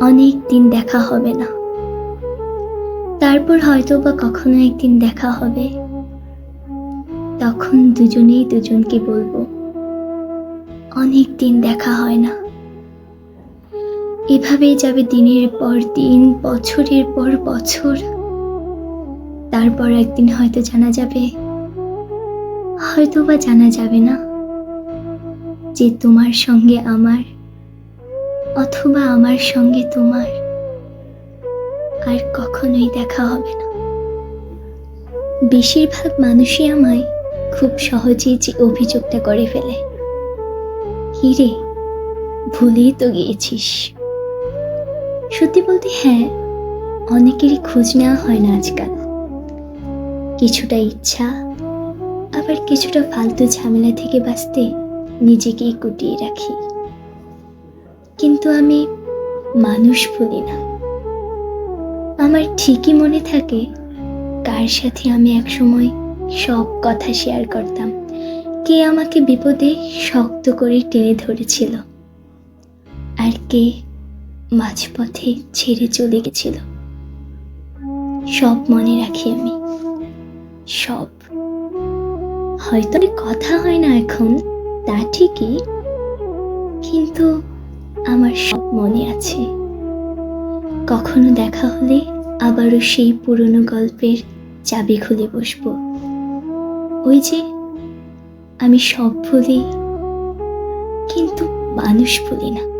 অনেক দিন দেখা হবে না। তারপর হয়তো বা কখনো একদিন দেখা হবে। তখন দুজনেই দুজনকে বলব অনেক দিন দেখা হয় না। এভাবেই যাবে দিনের পর দিন, বছরের পর বছর। তারপর একদিন হয়তো জানা যাবে হয়তো বা জানা যাবে না যে তোমার সঙ্গে আমার অথবা আমার সঙ্গে তোমার আর কখনোই দেখা হবে না। বেশিরভাগ মানুষই আমায় খুব সহজেই যে অভিযোগটা করে ফেলে। হিরে, ভুলেই তো গিয়েছিস। সত্যি বলতে হ্যাঁ অনেকেরই খোঁজ নেওয়া হয় না আজকাল। কিছুটা ইচ্ছা, আবার কিছুটা ফালতু ঝামেলা থেকে বাঁচতে নিজেকেই কুটিয়ে রাখি। কিন্তু আমি মানুষ ভুলি না। আমার ঠিকই মনে থাকে কার সাথে আমি একসময় সব কথা শেয়ার করতাম। কে আমাকে বিপদে শক্ত করে টেনে ধরেছিল আর কে মাঝপথে ছেড়ে চলে গেছিল। সব মনে রাখি আমি। সব। হয়তো কথা হয় না এখন, তা ঠিকই। কিন্তু আমার সব মনে আছে। কখনো দেখা হলে আবারও সেই পুরনো গল্পের চাবি খুলে বসব। ওই যে আমি সব ভুলি, কিন্তু মানুষ বলি না।